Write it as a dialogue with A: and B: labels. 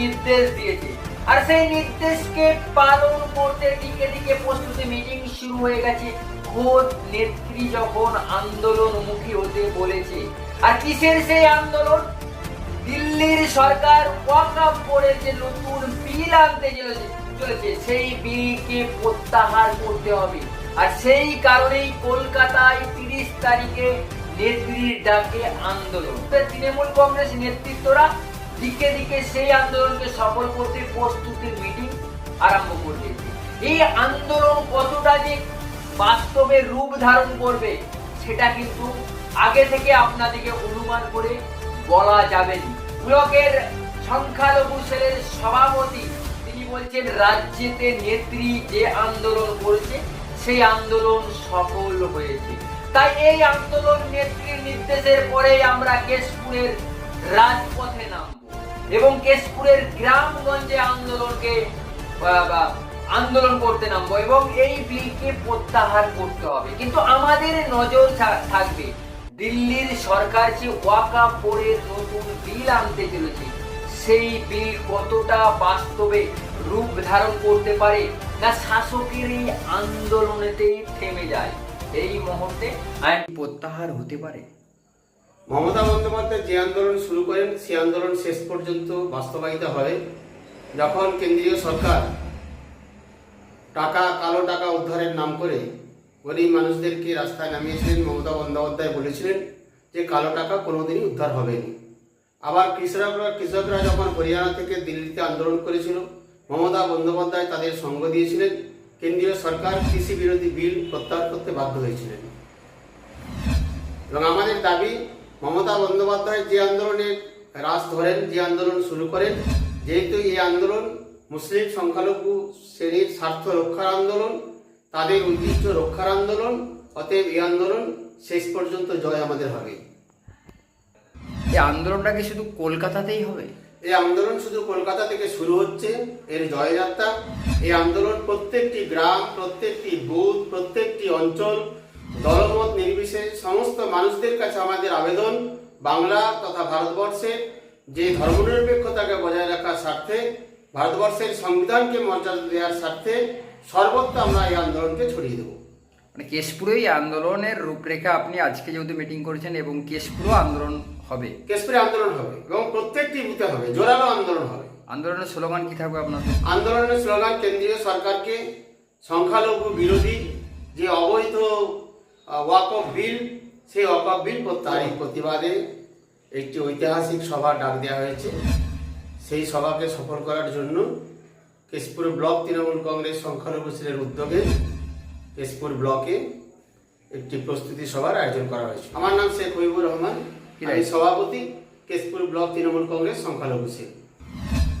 A: নির্দেশ দিয়েছে। আর সেই নির্দেশকে পালন করতে দিকে দিকে প্রস্তুতি মিটিং শুরু হয়ে গেছে। খোদ নেত্রী যখন আন্দোলনমুখী হতে বলেছে, আর কিসের সেই আন্দোলন? দিল্লির সরকার ওয়াকআপ করে যে নতুন বিল আনতে চলেছে সেই বিলকে প্রত্যাহার করতে হবে। আর সেই কারণেই কলকাতায় তিরিশ তারিখে নেত্রীর ডাকে আন্দোলন। তৃণমূল কংগ্রেস নেতৃত্বরা দিকে দিকে সেই আন্দোলনকে সফল করতে প্রস্তুতির মিটিং আরম্ভ করে দিয়েছে এই আন্দোলন কতটা যে বাস্তবে রূপ ধারণ করবে, সেটা কিন্তু আগে থেকে আপনাদেরকে অনুমান করে বলা যাবে ব্লকের সংখ্যালঘু সেলের সভাপতি, তিনি বলছেন, রাজ্যেতে নেত্রী যে আন্দোলন করেছে, সেই আন্দোলন সফল হয়েছে। তাই এই আন্দোলন নেত্রীর নির্দেশের পরেই আমরা কেশপুরের রাজপথে নামবো। এবং কেশপুরের গ্রামগঞ্জে আন্দোলনকে আন্দোলন করতে নামবো এবং এই বিলকে প্রত্যাহার করতে হবে। কিন্তু আমাদের নজর থাকবে দিল্লির সরকার যে ওয়াকা বোর্ডের নতুন বিল আনতে চলেছে, সেই বিল কতটা বাস্তবে রূপ ধারণ করতে পারে না শাসকের এই আন্দোলনেতেই থেমে যায়? এই মুহূর্তে আইন প্রত্যাহার হতে পারে।
B: মমতা বন্দ্যোপাধ্যায় যে আন্দোলন শুরু করেন, সেই আন্দোলন শেষ পর্যন্ত বাস্তবায়িত হয় যখন কেন্দ্রীয় সরকার টাকা, কালো টাকা উদ্ধারের নাম করে গরিব মানুষদেরকে রাস্তায় নামিয়েছিলেন, মমতা বন্দ্যোপাধ্যায় বলেছিলেন যে কালো টাকা কোনোদিনই উদ্ধার হবে না। আবার কৃষকরা কৃষকরা যখন হরিয়ানা থেকে দিল্লিতে আন্দোলন করেছিল, মমতা বন্দ্যোপাধ্যায় তাদের সঙ্গ দিয়েছিলেন। কেন্দ্রীয় সরকার কৃষি বিরোধী বিল প্রত্যাহার করতে বাধ্য হয়েছিলেন। এবং আমাদের দাবি মমতা বন্দ্যোপাধ্যায় যে আন্দোলনের রাস ধরেন যে আন্দোলন শুরু করেন যেহেতু এই আন্দোলন মুসলিম সংখ্যালঘু শ্রেণির স্বার্থ রক্ষার আন্দোলন তাদের ঐতিহ্য রক্ষার আন্দোলন অতএব এই আন্দোলন শেষ পর্যন্ত জয় আমাদের হবে।
A: এই আন্দোলনটা কি শুধু কলকাতাতেই হবে?
B: এই আন্দোলন শুধু কলকাতা থেকে শুরু হচ্ছে এর জয়যাত্রা। এই আন্দোলন প্রত্যেকটি গ্রাম প্রত্যেকটি বুথ প্রত্যেকটি অঞ্চল দলমত নির্বিশেষে সমস্ত মানুষদের কাছে আমাদের আবেদন বাংলা তথা ভারতবর্ষের যে ধর্মনিরপেক্ষতাকে বজায় রাখার স্বার্থে ভারতবর্ষের সংবিধানকে মর্যাদা দেওয়ার স্বার্থে সর্বত্র আমরা এই আন্দোলনকে ছড়িয়ে দেবো।
A: মানে কেশপুরেই আন্দোলনের রূপরেখা আপনি আজকে যেহেতু মিটিং করেছেন এবং কেশপুরও আন্দোলন হবে।
B: কেশপুরে আন্দোলন হবে এবং প্রত্যেকটি বুথে হবে জোরালো আন্দোলন হবে।
A: আন্দোলনের স্লোগান কি থাকবে আপনার
B: আন্দোলনের স্লোগান কেন্দ্রীয় সরকারকে সংখ্যালঘু বিরোধী যে অবৈধ ওয়াকফ বিল সেই ওয়াকফ বিল প্রত্যাহারের প্রতিবাদে একটি ঐতিহাসিক সভা ডাক দেওয়া হয়েছে। সেই সভাকে সফল করার জন্য কেশপুর ব্লক তৃণমূল কংগ্রেস সংখ্যালঘু সেলের উদ্যোগে কেশপুর ব্লকে একটি প্রস্তুতি সভার আয়োজন করা হয়েছে। আমার নাম শেখ হবিবুর রহমান আমি সভাপতি কেশপুর ব্লক তৃণমূল কংগ্রেস সংখ্যালঘু সেল।